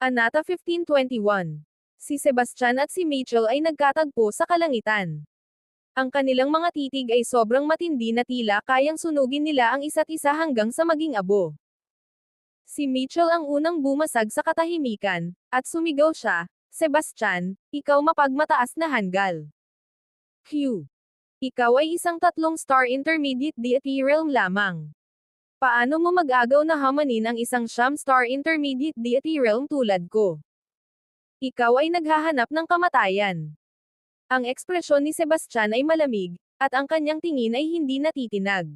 Anata 1521. Si Sebastian at si Mitchell ay nagkatagpo sa kalangitan. Ang kanilang mga titig ay sobrang matindi na tila kayang sunugin nila ang isa't isa hanggang sa maging abo. Si Mitchell ang unang bumasag sa katahimikan, at sumigaw siya, Sebastian, ikaw mapagmataas na hanggal. Q. Ikaw ay isang tatlong star intermediate deity realm lamang. Paano mo mag-agaw na hamanin ang isang siyam star intermediate deity realm tulad ko? Ikaw ay naghahanap ng kamatayan. Ang ekspresyon ni Sebastian ay malamig, at ang kanyang tingin ay hindi natitinag.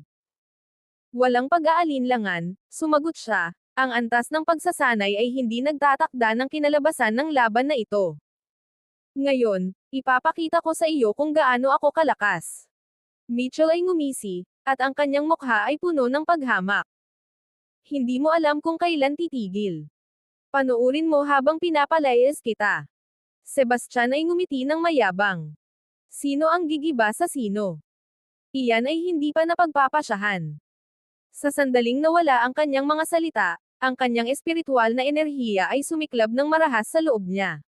Walang pag-aalinlangan, sumagot siya, ang antas ng pagsasanay ay hindi nagtatakda ng kinalabasan ng laban na ito. Ngayon, ipapakita ko sa iyo kung gaano ako kalakas. Mitchell ay ngumisi, at ang kanyang mukha ay puno ng paghamak. Hindi mo alam kung kailan titigil. Panuurin mo habang pinapalayas kita. Sebastian ay ngumiti ng mayabang. Sino ang gigiba sa sino? Iyan ay hindi pa napagpapasyahan. Sa sandaling nawala ang kanyang mga salita, ang kanyang espiritual na enerhiya ay sumiklab ng marahas sa loob niya.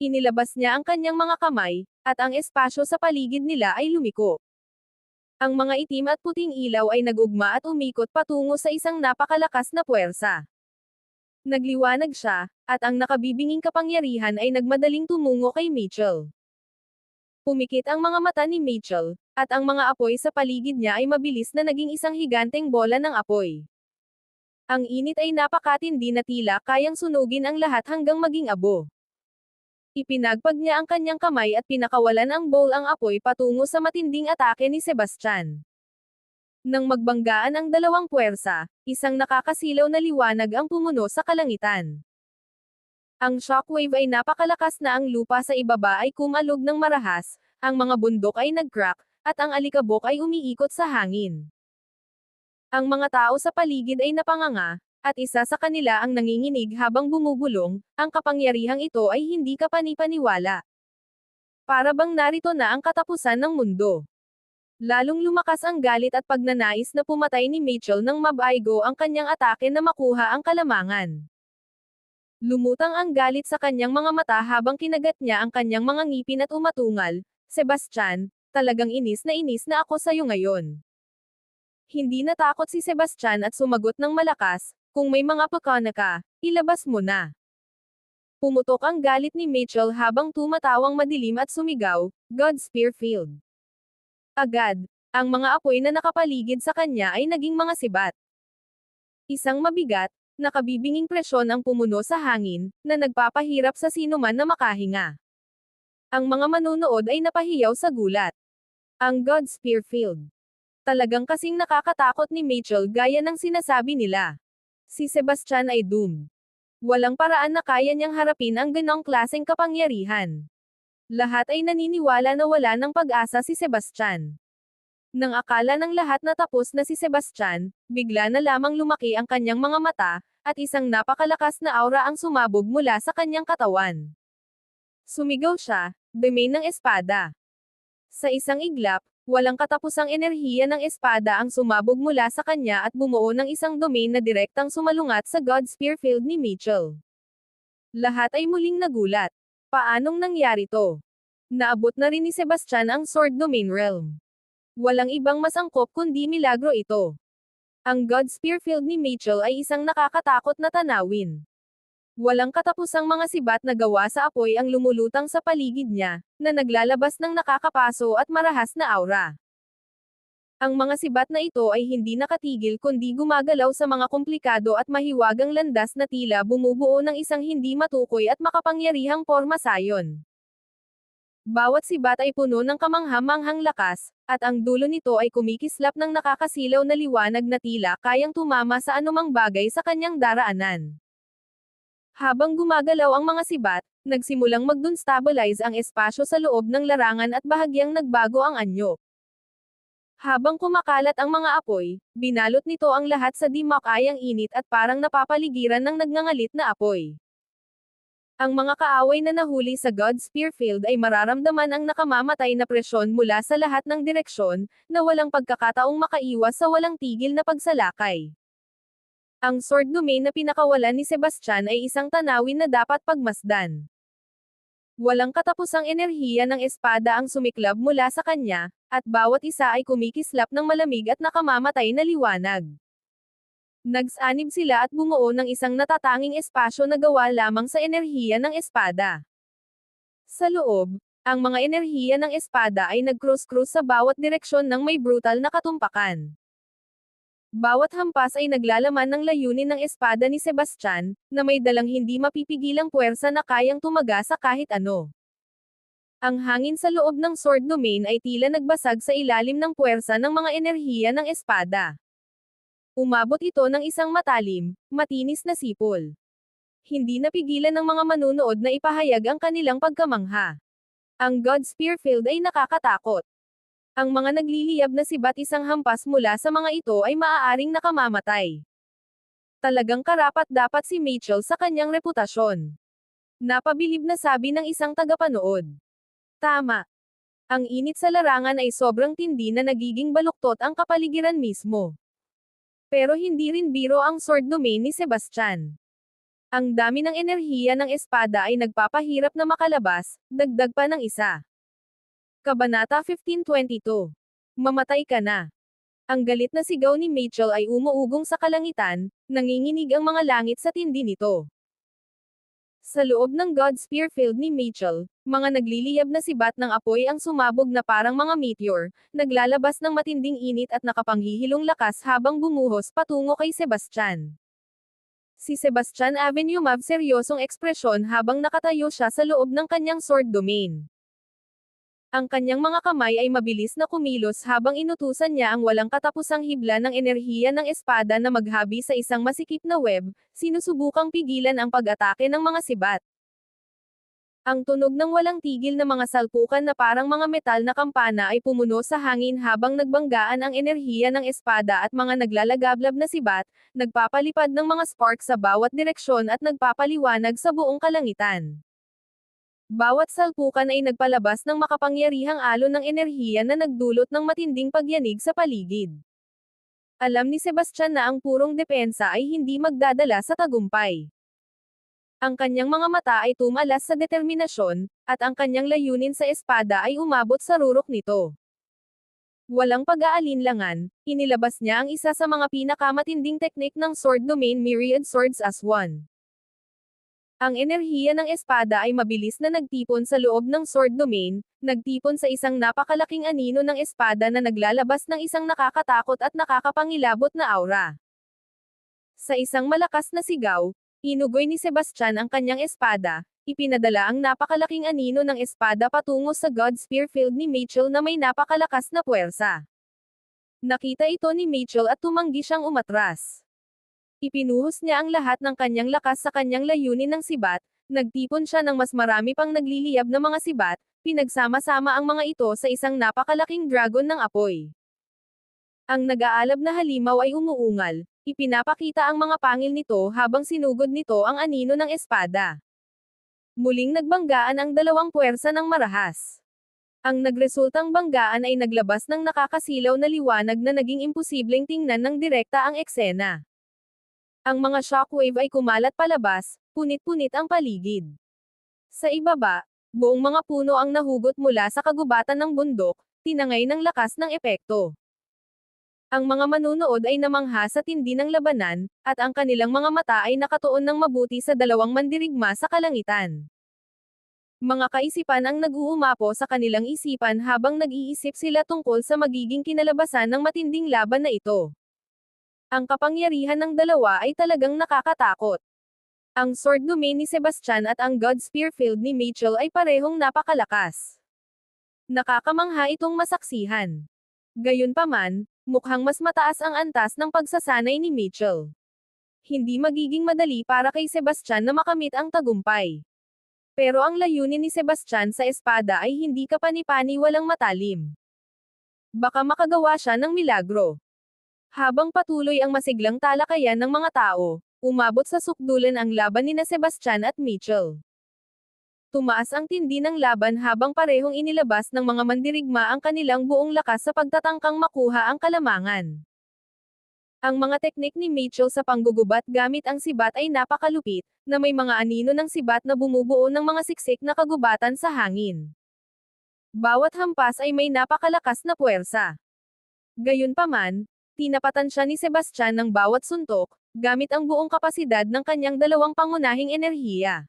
Inilabas niya ang kanyang mga kamay, at ang espasyo sa paligid nila ay lumiko. Ang mga itim at puting ilaw ay nagugma at umikot patungo sa isang napakalakas na puwersa. Nagliwanag siya, at ang nakabibinging kapangyarihan ay nagmadaling tumungo kay Mitchell. Pumikit ang mga mata ni Mitchell, at ang mga apoy sa paligid niya ay mabilis na naging isang higanteng bola ng apoy. Ang init ay napakatindi na tila kayang sunugin ang lahat hanggang maging abo. Ipinagpag niya ang kanyang kamay at pinakawalan ang bowl ang apoy patungo sa matinding atake ni Sebastian. Nang magbanggaan ang dalawang puwersa, isang nakakasilaw na liwanag ang pumuno sa kalangitan. Ang shockwave ay napakalakas na ang lupa sa ibaba ay kumalog ng marahas, ang mga bundok ay nag-crack, at ang alikabok ay umiikot sa hangin. Ang mga tao sa paligid ay napanganga, at isa sa kanila ang nanginginig habang bumubulong, ang kapangyarihang ito ay hindi kapanipaniwala. Para bang narito na ang katapusan ng mundo. Lalong lumakas ang galit at pagnanais na pumatay ni Mitchell nang mabaigo ang kanyang atake na makuha ang kalamangan. Lumutang ang galit sa kanyang mga mata habang kinagat niya ang kanyang mga ngipin at umatungal, Sebastian, talagang inis na inis na ako sa'yo ngayon. Hindi natakot si Sebastian at sumagot ng malakas, kung may mga pakana ka, ilabas mo na. Pumutok ang galit ni Mitchell habang tumatawang madilim at sumigaw, God Spearfield. Agad, ang mga apoy na nakapaligid sa kanya ay naging mga sibat. Isang mabigat, nakabibinging presyon ang pumuno sa hangin, na nagpapahirap sa sinuman na makahinga. Ang mga manunood ay napahiyaw sa gulat. Ang God Spearfield. Talagang kasing nakakatakot ni Mitchell gaya ng sinasabi nila si Sebastian ay doomed. Walang paraan na kaya niyang harapin ang ganong klaseng kapangyarihan. Lahat ay naniniwala na wala ng pag-asa si Sebastian. Nang akala ng lahat na tapos na si Sebastian, bigla na lamang lumaki ang kanyang mga mata, at isang napakalakas na aura ang sumabog mula sa kanyang katawan. Sumigaw siya, domain ng espada. Sa isang iglap, Walang katapusang enerhiya ng espada ang sumabog mula sa kanya at bumuo ng isang domain na direktang sumalungat sa God Spearfield ni Mitchell. Lahat ay muling nagulat. Paanong nangyari to? Naabot na rin ni Sebastian ang Sword Domain Realm. Walang ibang masangkop kundi milagro ito. Ang God Spearfield ni Mitchell ay isang nakakatakot na tanawin. Walang katapusang mga sibat na gawa sa apoy ang lumulutang sa paligid niya, na naglalabas ng nakakapaso at marahas na aura. Ang mga sibat na ito ay hindi nakatigil kundi gumagalaw sa mga komplikado at mahiwagang landas na tila bumubuo ng isang hindi matukoy at makapangyarihang porma sayon. Bawat sibat ay puno ng kamanghamanghang lakas, at ang dulo nito ay kumikislap ng nakakasilaw na liwanag na tila kayang tumama sa anumang bagay sa kanyang daraanan. Habang gumagalaw ang mga sibat, nagsimulang mag-dunstabilize ang espasyo sa loob ng larangan at bahagyang nagbago ang anyo. Habang kumakalat ang mga apoy, binalot nito ang lahat sa di makayang init at parang napapaligiran ng nagngangalit na apoy. Ang mga kaaway na nahuli sa God Spearfield ay mararamdaman ang nakamamatay na presyon mula sa lahat ng direksyon, na walang pagkakataong makaiwas sa walang tigil na pagsalakay. Ang sword domain na pinakawalan ni Sebastian ay isang tanawin na dapat pagmasdan. Walang katapusang enerhiya ng espada ang sumiklab mula sa kanya, at bawat isa ay kumikislap ng malamig at nakamamatay na liwanag. Nagsanib sila at bumuo ng isang natatanging espasyo na gawa lamang sa enerhiya ng espada. Sa loob, ang mga enerhiya ng espada ay nag-cross-cross sa bawat direksyon ng may brutal na katumpakan. Bawat hampas ay naglalaman ng layunin ng espada ni Sebastian, na may dalang hindi mapipigilang puwersa na kayang tumaga sa kahit ano. Ang hangin sa loob ng sword domain ay tila nagbasag sa ilalim ng puwersa ng mga enerhiya ng espada. Umabot ito ng isang matalim, matinis na sipol. Hindi napigilan ng mga manunood na ipahayag ang kanilang pagkamangha. Ang God Spear Field ay nakakatakot. Ang mga nagliliyab na sibat isang hampas mula sa mga ito ay maaaring nakamamatay. Talagang karapat dapat si Mitchell sa kanyang reputasyon. Napabilib na sabi ng isang tagapanood. Tama. Ang init sa larangan ay sobrang tindi na nagiging baluktot ang kapaligiran mismo. Pero hindi rin biro ang sword domain ni Sebastian. Ang dami ng enerhiya ng espada ay nagpapahirap na makalabas, dagdag pa ng isa. Kabanata 1522. Mamatay ka na. Ang galit na sigaw ni Mitchell ay umuugong sa kalangitan, nanginginig ang mga langit sa tindi nito. Sa loob ng God Spear Field ni Mitchell, mga nagliliyab na sibat ng apoy ang sumabog na parang mga meteor, naglalabas ng matinding init at nakapanghihilong lakas habang bumuhos patungo kay Sebastian. Si Sebastian Avenue Mav seryosong ekspresyon habang nakatayo siya sa loob ng kanyang sword domain. Ang kanyang mga kamay ay mabilis na kumilos habang inutusan niya ang walang katapusang hibla ng enerhiya ng espada na maghabi sa isang masikip na web, sinusubukang pigilan ang pag-atake ng mga sibat. Ang tunog ng walang tigil na mga salpukan na parang mga metal na kampana ay pumuno sa hangin habang nagbanggaan ang enerhiya ng espada at mga naglalagablab na sibat, nagpapalipad ng mga spark sa bawat direksyon at nagpapaliwanag sa buong kalangitan. Bawat salpukan ay nagpalabas ng makapangyarihang alon ng enerhiya na nagdulot ng matinding pagyanig sa paligid. Alam ni Sebastian na ang purong depensa ay hindi magdadala sa tagumpay. Ang kanyang mga mata ay tumalas sa determinasyon, at ang kanyang layunin sa espada ay umabot sa rurok nito. Walang pag-aalinlangan, inilabas niya ang isa sa mga pinakamatinding teknik ng sword domain myriad swords as one. Ang enerhiya ng espada ay mabilis na nagtipon sa loob ng sword domain, nagtipon sa isang napakalaking anino ng espada na naglalabas ng isang nakakatakot at nakakapangilabot na aura. Sa isang malakas na sigaw, inugoy ni Sebastian ang kanyang espada, ipinadala ang napakalaking anino ng espada patungo sa God Spear Field ni Mitchell na may napakalakas na puwersa. Nakita ito ni Mitchell at tumanggi siyang umatras. Ipinuhos niya ang lahat ng kanyang lakas sa kanyang layunin ng sibat, nagtipon siya ng mas marami pang nagliliyab na mga sibat, pinagsama-sama ang mga ito sa isang napakalaking dragon ng apoy. Ang nag-aalab na halimaw ay umuungal, ipinapakita ang mga pangil nito habang sinugod nito ang anino ng espada. Muling nagbanggaan ang dalawang puwersa ng marahas. Ang nagresultang banggaan ay naglabas ng nakakasilaw na liwanag na naging imposibleng tingnan ng direkta ang eksena. Ang mga shockwave ay kumalat palabas, punit-punit ang paligid. Sa ibaba, buong mga puno ang nahugot mula sa kagubatan ng bundok, tinangay ng lakas ng epekto. Ang mga manunood ay namangha sa tindi ng labanan, at ang kanilang mga mata ay nakatuon ng mabuti sa dalawang mandirigma sa kalangitan. Mga kaisipan ang nag-uumapo sa kanilang isipan habang nag-iisip sila tungkol sa magiging kinalabasan ng matinding laban na ito. Ang kapangyarihan ng dalawa ay talagang nakakatakot. Ang sword domain ni Sebastian at ang God Spear Field ni Mitchell ay parehong napakalakas. Nakakamangha itong masaksihan. Gayunpaman, mukhang mas mataas ang antas ng pagsasanay ni Mitchell. Hindi magiging madali para kay Sebastian na makamit ang tagumpay. Pero ang layunin ni Sebastian sa espada ay hindi kapani-pani walang matalim. Baka makagawa siya ng milagro. Habang patuloy ang masiglang talakayan ng mga tao, umabot sa sukdulan ang laban ni na Sebastian at Mitchell. Tumaas ang tindi ng laban habang parehong inilabas ng mga mandirigma ang kanilang buong lakas sa pagtatangkang makuha ang kalamangan. Ang mga teknik ni Mitchell sa panggugubat gamit ang sibat ay napakalupit, na may mga anino ng sibat na bumubuo ng mga siksik na kagubatan sa hangin. Bawat hampas ay may napakalakas na puwersa. Gayunpaman, tinapatan siya ni Sebastian ng bawat suntok, gamit ang buong kapasidad ng kanyang dalawang pangunahing enerhiya.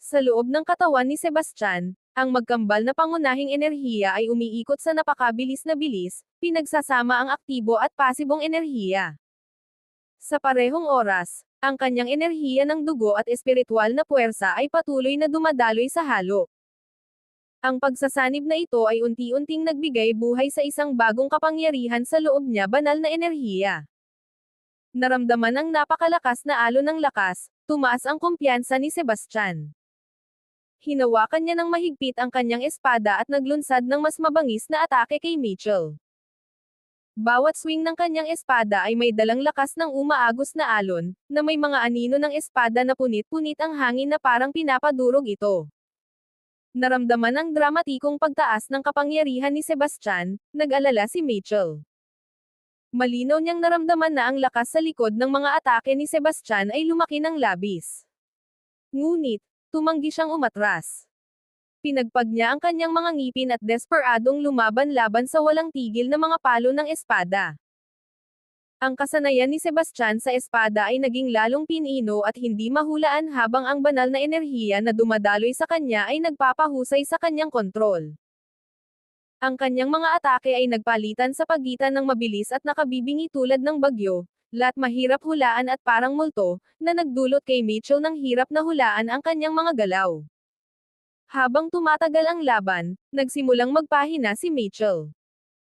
Sa loob ng katawan ni Sebastian, ang magkambal na pangunahing enerhiya ay umiikot sa napakabilis na bilis, pinagsasama ang aktibo at pasibong enerhiya. Sa parehong oras, ang kanyang enerhiya ng dugo at espiritual na puwersa ay patuloy na dumadaloy sa halo. Ang pagsasanib na ito ay unti-unting nagbigay buhay sa isang bagong kapangyarihan sa loob niya banal na enerhiya. Naramdaman ang napakalakas na alon ng lakas, tumaas ang kumpiyansa ni Sebastian. Hinawakan niya ng mahigpit ang kanyang espada at naglunsad ng mas mabangis na atake kay Mitchell. Bawat swing ng kanyang espada ay may dalang lakas ng umaagos na alon, na may mga anino ng espada na punit-punit ang hangin na parang pinapadurog ito. Naramdaman ang dramatikong pagtaas ng kapangyarihan ni Sebastian, nag-alala si Mitchell. Malinaw niyang naramdaman na ang lakas sa likod ng mga atake ni Sebastian ay lumaki ng labis. Ngunit, tumanggi siyang umatras. Pinagpag niya ang kanyang mga ngipin at desperadong lumaban-laban sa walang tigil na mga palo ng espada. Ang kasanayan ni Sebastian sa espada ay naging lalong pinino at hindi mahulaan habang ang banal na enerhiya na dumadaloy sa kanya ay nagpapahusay sa kanyang kontrol. Ang kanyang mga atake ay nagpalitan sa pagitan ng mabilis at nakabibingi tulad ng bagyo, lat mahirap hulaan at parang multo, na nagdulot kay Mitchell ng hirap na hulaan ang kanyang mga galaw. Habang tumatagal ang laban, nagsimulang magpahina si Mitchell.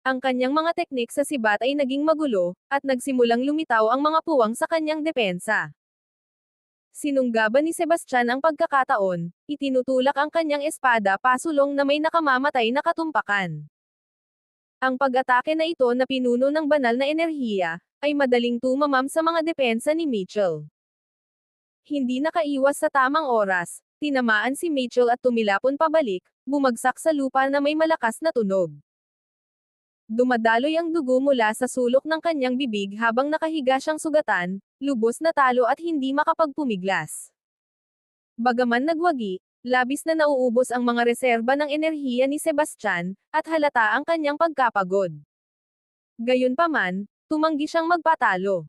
Ang kanyang mga teknik sa sibat ay naging magulo, at nagsimulang lumitaw ang mga puwang sa kanyang depensa. Sinunggaban ni Sebastian ang pagkakataon, itinutulak ang kanyang espada pasulong na may nakamamatay na katumpakan. Ang pag-atake na ito na pinuno ng banal na enerhiya, ay madaling tumamam sa mga depensa ni Mitchell. Hindi nakaiwas sa tamang oras, tinamaan si Mitchell at tumilapon pabalik, bumagsak sa lupa na may malakas na tunog. Dumadaloy ang dugo mula sa sulok ng kanyang bibig habang nakahiga siyang sugatan, lubos na talo at hindi makapagpumiglas. Bagaman nagwagi, labis na nauubos ang mga reserba ng enerhiya ni Sebastian, at halata ang kanyang pagkapagod. Gayunpaman, tumanggi siyang magpatalo.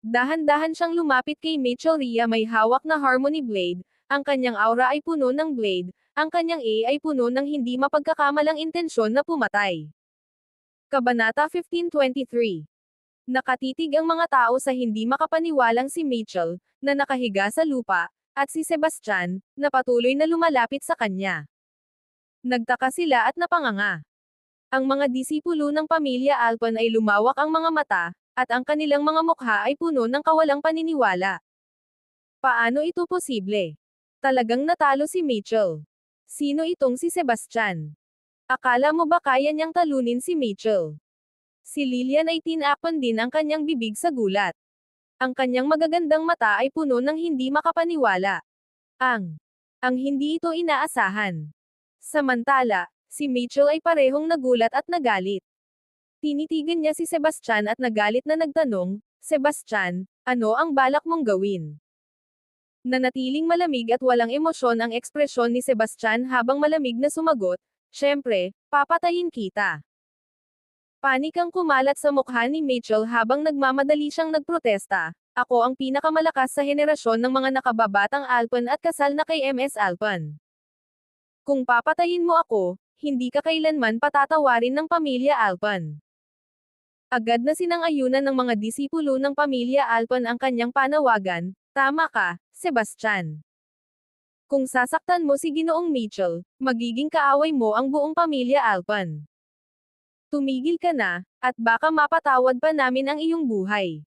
Dahan-dahan siyang lumapit kay Mitchell Rhea may hawak na Harmony Blade, ang kanyang aura ay puno ng blade, ang kanyang A ay puno ng hindi mapagkakamalang intensyon na pumatay. Kabanata 1523 Nakatitig ang mga tao sa hindi makapaniwalang si Mitchell, na nakahiga sa lupa, at si Sebastian, na patuloy na lumalapit sa kanya. Nagtaka sila at napanganga. Ang mga disipulo ng pamilya Alpon ay lumawak ang mga mata, at ang kanilang mga mukha ay puno ng kawalang paniniwala. Paano ito posible? Talagang natalo si Mitchell. Sino itong si Sebastian? Akala mo ba kaya niyang talunin si Mitchell? Si Lillian ay tinapon din ang kanyang bibig sa gulat. Ang kanyang magagandang mata ay puno ng hindi makapaniwala. Ang, ang hindi ito inaasahan. Samantala, si Mitchell ay parehong nagulat at nagalit. Tinitigan niya si Sebastian at nagalit na nagtanong, Sebastian, ano ang balak mong gawin? Nanatiling malamig at walang emosyon ang ekspresyon ni Sebastian habang malamig na sumagot, Siyempre, papatayin kita. Panikang kumalat sa mukha ni Mitchell habang nagmamadali siyang nagprotesta. Ako ang pinakamalakas sa henerasyon ng mga nakababatang Alpon at kasal na kay MS Alpon. Kung papatayin mo ako, hindi ka kailanman patatawarin ng pamilya Alpon. Agad na sinangayunan ng mga disipulo ng pamilya Alpon ang kanyang panawagan, tama ka, Sebastian. Kung sasaktan mo si Ginoong Mitchell, magiging kaaway mo ang buong pamilya Alpan. Tumigil ka na, at baka mapatawad pa namin ang iyong buhay.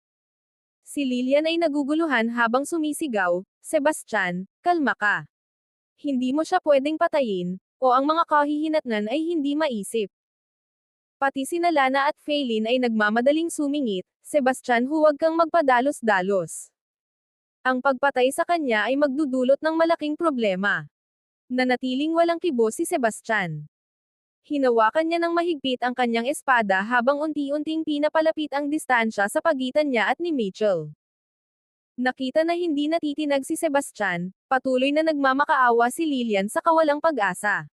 Si Lilian ay naguguluhan habang sumisigaw, Sebastian, kalma ka. Hindi mo siya pwedeng patayin, o ang mga kahihinatnan ay hindi maisip. Pati si Nalana at Faylin ay nagmamadaling sumingit, Sebastian huwag kang magpadalos-dalos. Ang pagpatay sa kanya ay magdudulot ng malaking problema. Nanatiling walang kibo si Sebastian. Hinawakan niya ng mahigpit ang kanyang espada habang unti-unting pinapalapit ang distansya sa pagitan niya at ni Mitchell. Nakita na hindi natitinag si Sebastian, patuloy na nagmamakaawa si Lilian sa kawalang pag-asa.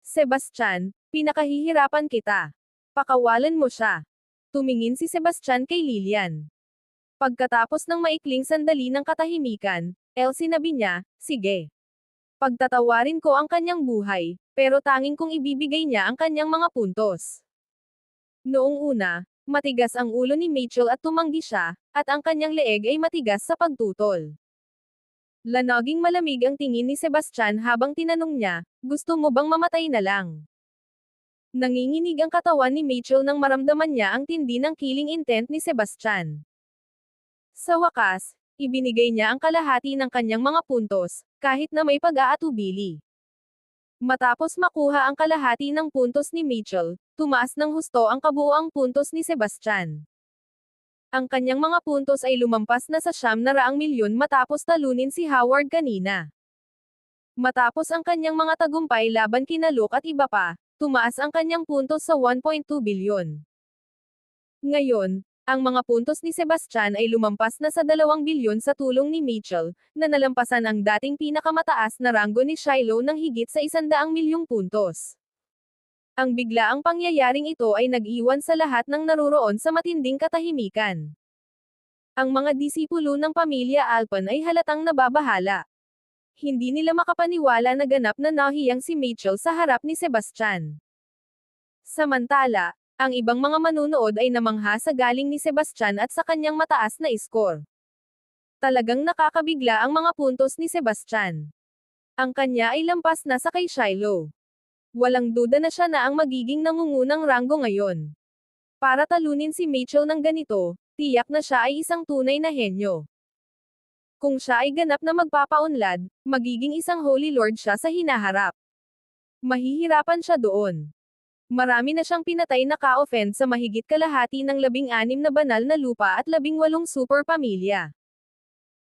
Sebastian, pinakahihirapan kita. Pakawalan mo siya. Tumingin si Sebastian kay Lilian. Pagkatapos ng maikling sandali ng katahimikan, El sinabi niya, sige. Pagtatawarin ko ang kanyang buhay, pero tanging kung ibibigay niya ang kanyang mga puntos. Noong una, matigas ang ulo ni Mitchell at tumanggi siya, at ang kanyang leeg ay matigas sa pagtutol. Lanaging malamig ang tingin ni Sebastian habang tinanong niya, gusto mo bang mamatay na lang? Nanginginig ang katawan ni Mitchell nang maramdaman niya ang tindi ng killing intent ni Sebastian. Sa wakas, ibinigay niya ang kalahati ng kanyang mga puntos, kahit na may pag-aatubili. Matapos makuha ang kalahati ng puntos ni Mitchell, tumaas ng husto ang kabuoang puntos ni Sebastian. Ang kanyang mga puntos ay lumampas na sa siyam na raang milyon matapos talunin si Howard kanina. Matapos ang kanyang mga tagumpay laban kina Luke at iba pa, tumaas ang kanyang puntos sa 1.2 bilyon. Ngayon, ang mga puntos ni Sebastian ay lumampas na sa 2 bilyon sa tulong ni Mitchell, na nalampasan ang dating pinakamataas na ranggo ni Shiloh ng higit sa 100 milyong puntos. Ang biglaang pangyayaring ito ay nag-iwan sa lahat ng naruroon sa matinding katahimikan. Ang mga disipulo ng pamilya Alpon ay halatang nababahala. Hindi nila makapaniwala na ganap na nahiyang si Mitchell sa harap ni Sebastian. Samantala, ang ibang mga manunood ay namangha sa galing ni Sebastian at sa kanyang mataas na score. Talagang nakakabigla ang mga puntos ni Sebastian. Ang kanya ay lampas na sa kay Shiloh. Walang duda na siya na ang magiging nangungunang ranggo ngayon. Para talunin si Mitchell ng ganito, tiyak na siya ay isang tunay na henyo. Kung siya ay ganap na magpapaunlad, magiging isang Holy Lord siya sa hinaharap. Mahihirapan siya doon. Marami na siyang pinatay na ka-offend sa mahigit kalahati ng labing-anim na banal na lupa at labing-walong super pamilya.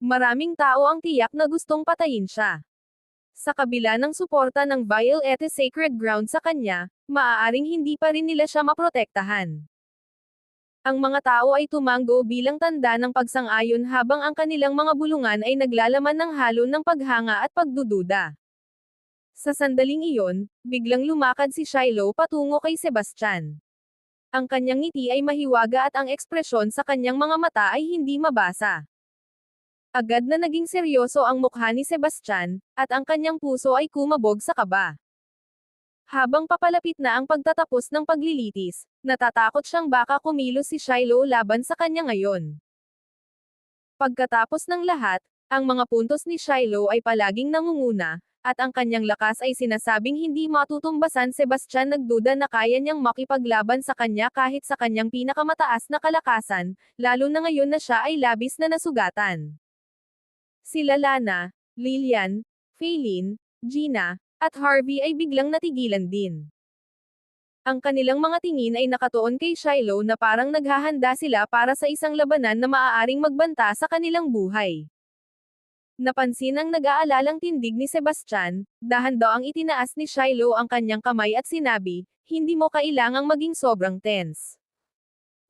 Maraming tao ang tiyak na gustong patayin siya. Sa kabila ng suporta ng Violette Sacred Ground sa kanya, maaaring hindi pa rin nila siya maprotektahan. Ang mga tao ay tumanggo bilang tanda ng pagsang-ayon habang ang kanilang mga bulungan ay naglalaman ng halo ng paghanga at pagdududa. Sa sandaling iyon, biglang lumakad si Shiloh patungo kay Sebastian. Ang kanyang ngiti ay mahiwaga at ang ekspresyon sa kanyang mga mata ay hindi mabasa. Agad na naging seryoso ang mukha ni Sebastian, at ang kanyang puso ay kumabog sa kaba. Habang papalapit na ang pagtatapos ng paglilitis, natatakot siyang baka kumilos si Shiloh laban sa kanya ngayon. Pagkatapos ng lahat, ang mga puntos ni Shiloh ay palaging nangunguna, at ang kanyang lakas ay sinasabing hindi matutumbasan Sebastian nagduda na kaya niyang makipaglaban sa kanya kahit sa kanyang pinakamataas na kalakasan, lalo na ngayon na siya ay labis na nasugatan. Sila Lana, Lilian, Faylin, Gina, at Harvey ay biglang natigilan din. Ang kanilang mga tingin ay nakatuon kay Shiloh na parang naghahanda sila para sa isang labanan na maaaring magbanta sa kanilang buhay. Napansin ang nag-aalalang tindig ni Sebastian, dahan daw ang itinaas ni Shiloh ang kanyang kamay at sinabi, hindi mo kailangang maging sobrang tense.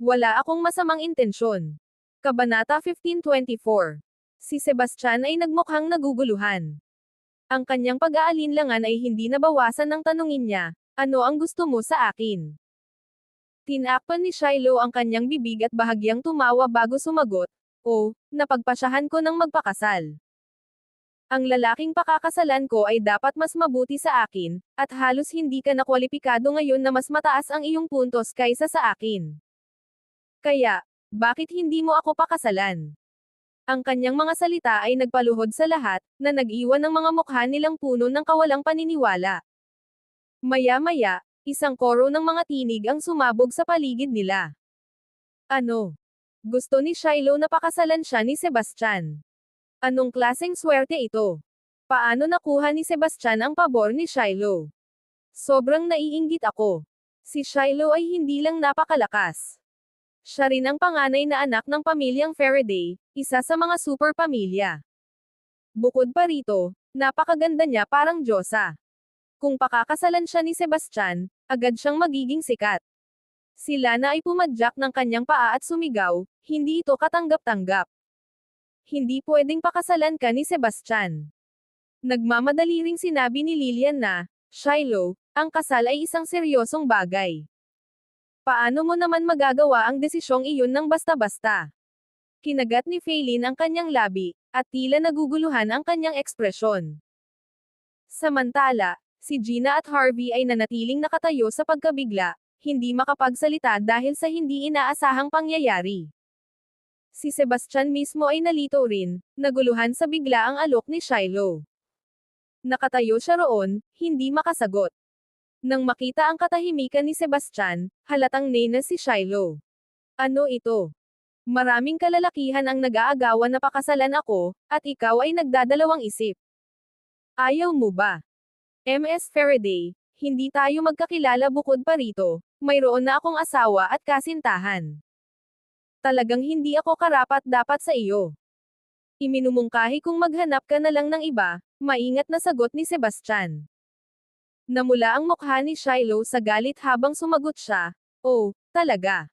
Wala akong masamang intensyon. Kabanata 1524. Si Sebastian ay nagmukhang naguguluhan. Ang kanyang pag-aalinlangan ay hindi nabawasan ng tanungin niya, ano ang gusto mo sa akin? Tinakpan ni Shiloh ang kanyang bibig at bahagyang tumawa bago sumagot, o, napagpasyahan ko ng magpakasal. Ang lalaking pakakasalan ko ay dapat mas mabuti sa akin, at halos hindi ka nakwalipikado ngayon na mas mataas ang iyong puntos kaysa sa akin. Kaya, bakit hindi mo ako pakasalan? Ang kanyang mga salita ay nagpaluhod sa lahat, na nag-iwan ng mga mukha nilang puno ng kawalang paniniwala. Maya-maya, isang koro ng mga tinig ang sumabog sa paligid nila. Ano? Gusto ni Shiloh na pakasalan siya ni Sebastian. Anong klaseng swerte ito? Paano nakuha ni Sebastian ang pabor ni Shiloh? Sobrang naiinggit ako. Si Shiloh ay hindi lang napakalakas. Siya rin ang panganay na anak ng pamilyang Faraday, isa sa mga super pamilya. Bukod pa rito, napakaganda niya parang Diyosa. Kung pakakasalan siya ni Sebastian, agad siyang magiging sikat. Si Lana ay pumadyak ng kanyang paa at sumigaw, hindi ito katanggap-tanggap. Hindi pwedeng pakasalan ka ni Sebastian. Nagmamadali ring sinabi ni Lilian na, Shiloh, ang kasal ay isang seryosong bagay. Paano mo naman magagawa ang desisyong iyon ng basta-basta? Kinagat ni Faylin ang kanyang labi, at tila naguguluhan ang kanyang ekspresyon. Samantala, si Gina at Harvey ay nanatiling nakatayo sa pagkabigla, hindi makapagsalita dahil sa hindi inaasahang pangyayari. Si Sebastian mismo ay nalito rin, naguluhan sa bigla ang alok ni Shiloh. Nakatayo siya roon, hindi makasagot. Nang makita ang katahimikan ni Sebastian, halatang nena si Shiloh. Ano ito? Maraming kalalakihan ang nag-aagawan na pakasalan ako, at ikaw ay nagdadalawang isip. Ayaw mo ba? MS Faraday, hindi tayo magkakilala bukod pa rito, mayroon na akong asawa at kasintahan. Talagang hindi ako karapat dapat sa iyo. Iminumungkahi kung maghanap ka na lang ng iba, maingat na sagot ni Sebastian. Namula ang mukha ni Shiloh sa galit habang sumagot siya, Oh, talaga.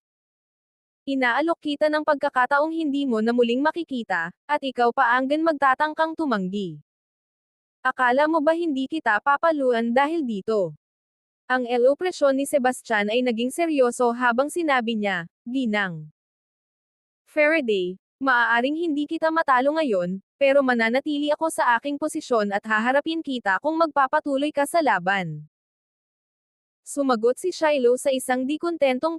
Inaalok kita ng pagkakataong hindi mo na muling makikita, at ikaw pa anggan magtatangkang tumanggi. Akala mo ba hindi kita papaluan dahil dito? Ang elopresyon ni Sebastian ay naging seryoso habang sinabi niya, Ginang. Faraday, maaaring hindi kita matalo ngayon, pero mananatili ako sa aking posisyon at haharapin kita kung magpapatuloy ka sa laban. Sumagot si Shiloh sa isang di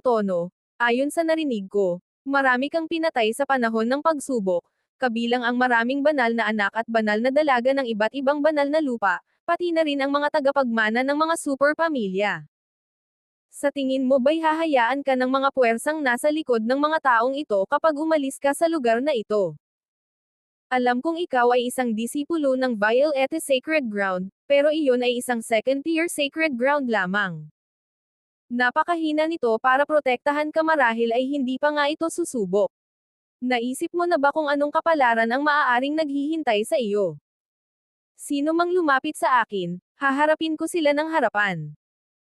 tono, ayon sa narinig ko, marami kang pinatay sa panahon ng pagsubok, kabilang ang maraming banal na anak at banal na dalaga ng iba't ibang banal na lupa, pati na rin ang mga tagapagmana ng mga super pamilya. Sa tingin mo ba'y hahayaan ka ng mga puwersang nasa likod ng mga taong ito kapag umalis ka sa lugar na ito? Alam kong ikaw ay isang disipulo ng Violette Sacred Ground, pero iyon ay isang second-tier sacred ground lamang. Napakahina nito para protektahan ka marahil ay hindi pa nga ito susubok. Naisip mo na ba kung anong kapalaran ang maaaring naghihintay sa iyo? Sino mang lumapit sa akin, haharapin ko sila ng harapan.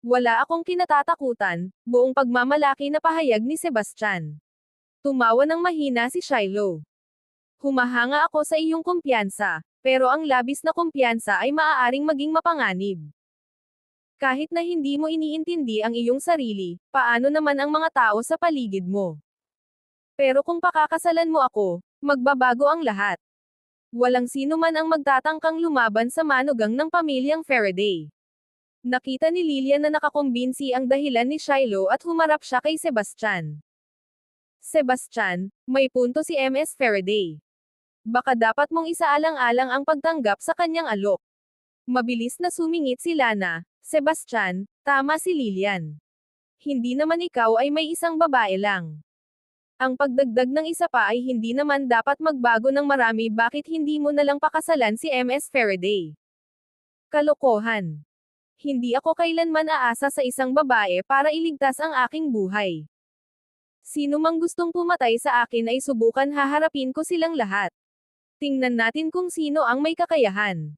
Wala akong kinatatakutan, buong pagmamalaki na pahayag ni Sebastian. Tumawa ng mahina si Shiloh. Humahanga ako sa iyong kumpiyansa, pero ang labis na kumpiyansa ay maaaring maging mapanganib. Kahit na hindi mo iniintindi ang iyong sarili, paano naman ang mga tao sa paligid mo? Pero kung pakakasalan mo ako, magbabago ang lahat. Walang sino man ang magtatangkang lumaban sa manugang ng pamilyang Faraday. Nakita ni Lilian na nakakumbinsi ang dahilan ni Shiloh at humarap siya kay Sebastian. Sebastian, may punto si MS Faraday. Baka dapat mong isaalang-alang ang pagtanggap sa kanyang alok. Mabilis na sumingit si Lana, Sebastian, tama si Lilian. Hindi naman ikaw ay may isang babae lang. Ang pagdagdag ng isa pa ay hindi naman dapat magbago ng marami bakit hindi mo nalang pakasalan si MS Faraday. Kalokohan. Hindi ako kailanman aasa sa isang babae para iligtas ang aking buhay. Sino mang gustong pumatay sa akin ay subukan haharapin ko silang lahat. Tingnan natin kung sino ang may kakayahan.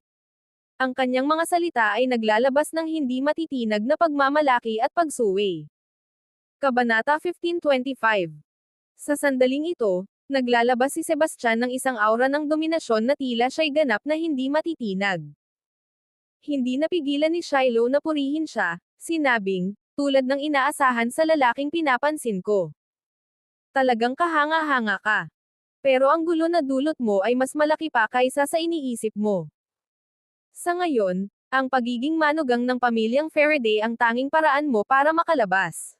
Ang kanyang mga salita ay naglalabas ng hindi matitinag na pagmamalaki at pagsuwi. Kabanata 1525 Sa sandaling ito, naglalabas si Sebastian ng isang aura ng dominasyon na tila siya'y ganap na hindi matitinag. Hindi napigilan ni Shiloh na purihin siya, sinabing, tulad ng inaasahan sa lalaking pinapansin ko. Talagang kahanga-hanga ka. Pero ang gulo na dulot mo ay mas malaki pa kaysa sa iniisip mo. Sa ngayon, ang pagiging manugang ng pamilyang Faraday ang tanging paraan mo para makalabas.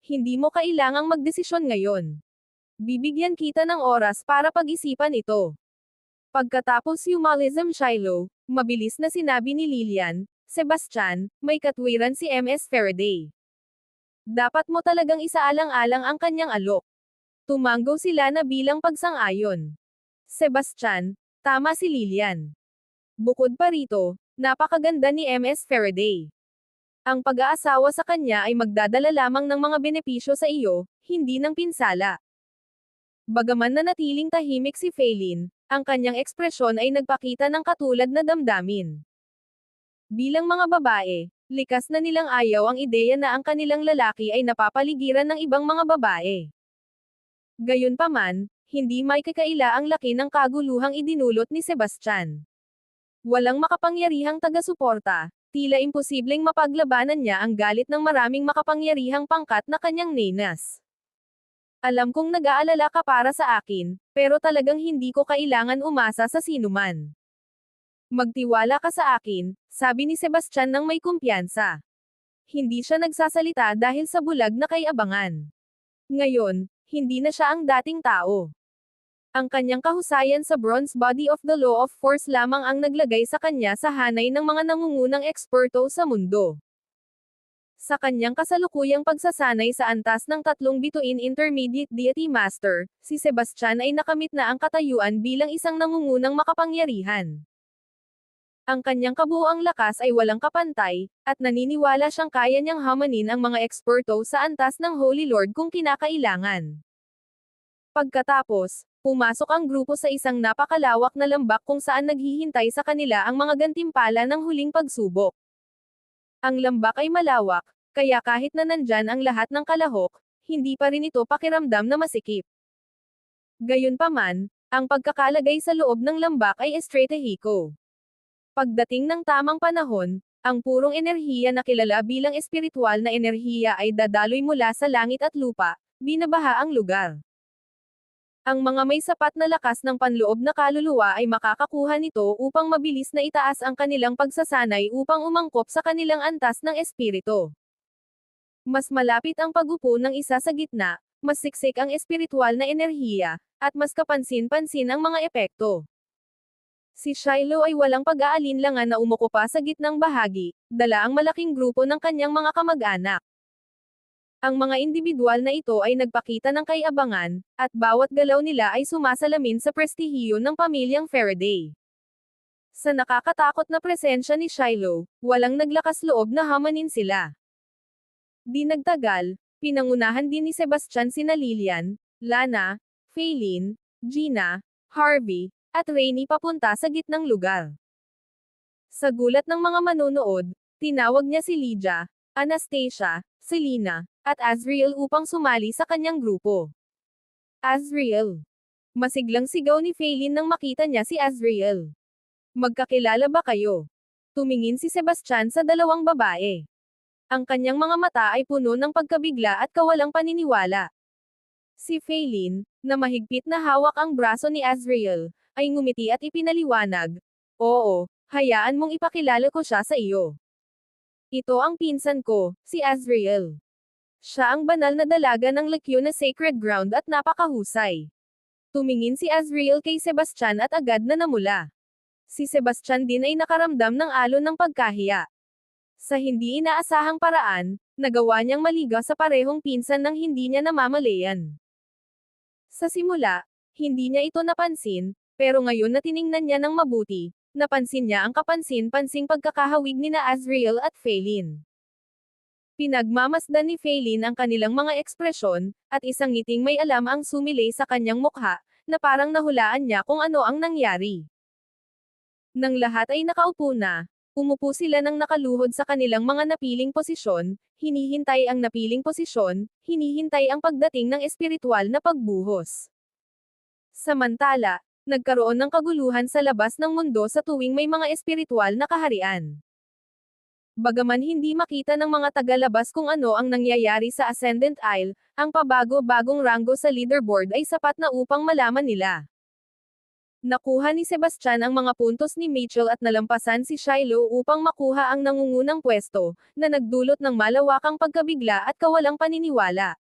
Hindi mo kailangang magdesisyon ngayon. Bibigyan kita ng oras para pag-isipan ito. Pagkatapos humalism Shiloh, mabilis na sinabi ni Lilian, Sebastian, may katwiran si MS Faraday. Dapat mo talagang isaalang-alang ang kanyang alok. Tumanggo sila na bilang pagsang-ayon. Sebastian, tama si Lilian. Bukod pa rito, napakaganda ni MS Faraday. Ang pag-aasawa sa kanya ay magdadala lamang ng mga benepisyo sa iyo, hindi ng pinsala. Bagaman na natiling tahimik si Faylin, ang kanyang ekspresyon ay nagpakita ng katulad na damdamin. Bilang mga babae, likas na nilang ayaw ang ideya na ang kanilang lalaki ay napapaligiran ng ibang mga babae. Gayunpaman, hindi may kakaila ang laki ng kaguluhang idinulot ni Sebastian. Walang makapangyarihang taga-suporta, tila imposibleng mapaglabanan niya ang galit ng maraming makapangyarihang pangkat na kanyang nenas. Alam kong nag-aalala ka para sa akin, pero talagang hindi ko kailangan umasa sa sinuman. Magtiwala ka sa akin, sabi ni Sebastian ng may kumpiyansa. Hindi siya nagsasalita dahil sa bulag na kay abangan. Ngayon, hindi na siya ang dating tao. Ang kanyang kahusayan sa bronze body of the law of force lamang ang naglagay sa kanya sa hanay ng mga nangungunang eksperto sa mundo. Sa kanyang kasalukuyang pagsasanay sa antas ng tatlong bituin Intermediate Deity Master, si Sebastian ay nakamit na ang katayuan bilang isang nangungunang makapangyarihan. Ang kanyang kabuoang lakas ay walang kapantay, at naniniwala siyang kaya niyang hamanin ang mga eksperto sa antas ng Holy Lord kung kinakailangan. Pagkatapos, pumasok ang grupo sa isang napakalawak na lambak kung saan naghihintay sa kanila ang mga gantimpala ng huling pagsubok. Ang lambak ay malawak, kaya kahit na nandyan ang lahat ng kalahok, hindi pa rin ito pakiramdam na masikip. Gayunpaman, ang pagkakalagay sa loob ng lambak ay estratehiko. Pagdating ng tamang panahon, ang purong enerhiya na kilala bilang espiritual na enerhiya ay dadaloy mula sa langit at lupa, binabaha ang lugar. Ang mga may sapat na lakas ng panloob na kaluluwa ay makakakuha nito upang mabilis na itaas ang kanilang pagsasanay upang umangkop sa kanilang antas ng espiritu. Mas malapit ang pagupo ng isa sa gitna, mas siksik ang espiritual na enerhiya, at mas kapansin-pansin ang mga epekto. Si Shiloh ay walang pag-aalinlangan na umuko sa gitnang bahagi, dala ang malaking grupo ng kanyang mga kamag-anak. Ang mga individual na ito ay nagpakita ng kaiabangan, at bawat galaw nila ay sumasalamin sa prestihiyo ng pamilyang Faraday. Sa nakakatakot na presensya ni Shiloh, walang naglakas loob na hamanin sila. Di nagtagal, pinangunahan din ni Sebastian sina Lilian, Lana, Faylin, Gina, Harvey, at Rainy papunta sa gitnang lugar. Sa gulat ng mga manonood, tinawag niya si Lydia, Anastasia, Selena, at Azriel upang sumali sa kanyang grupo. Azriel. Masiglang sigaw ni Faylin nang makita niya si Azriel. Magkakilala ba kayo? Tumingin si Sebastian sa dalawang babae. Ang kanyang mga mata ay puno ng pagkabigla at kawalang paniniwala. Si Faylin, na mahigpit na hawak ang braso ni Azriel, ay ngumiti at ipinaliwanag, Oo, hayaan mong ipakilala ko siya sa iyo. Ito ang pinsan ko, si Azriel. Siya ang banal na dalaga ng Lekyo na sacred ground at napakahusay. Tumingin si Azriel kay Sebastian at agad na namula. Si Sebastian din ay nakaramdam ng alon ng pagkahiya. Sa hindi inaasahang paraan, nagawa niyang maligaw sa parehong pinsan ng hindi niya namamalayan. Sa simula, hindi niya ito napansin, pero ngayon na tiningnan niya ng mabuti, napansin niya ang kapansin-pansing pagkakahawig ni na Azriel at Phelan. Pinagmamasdan ni Faylin ang kanilang mga ekspresyon, at isang ngiting may alam ang sumilay sa kanyang mukha, na parang nahulaan niya kung ano ang nangyari. Nang lahat ay nakaupo na, umupo sila ng nakaluhod sa kanilang mga napiling posisyon, hinihintay ang napiling posisyon, hinihintay ang pagdating ng espiritual na pagbuhos. Samantala, nagkaroon ng kaguluhan sa labas ng mundo sa tuwing may mga espiritual na kaharian. Bagaman hindi makita ng mga tagalabas kung ano ang nangyayari sa Ascendant Isle, ang pabago-bagong rango sa leaderboard ay sapat na upang malaman nila. Nakuha ni Sebastian ang mga puntos ni Mitchell at nalampasan si Shiloh upang makuha ang nangungunang pwesto, na nagdulot ng malawakang pagkabigla at kawalang paniniwala.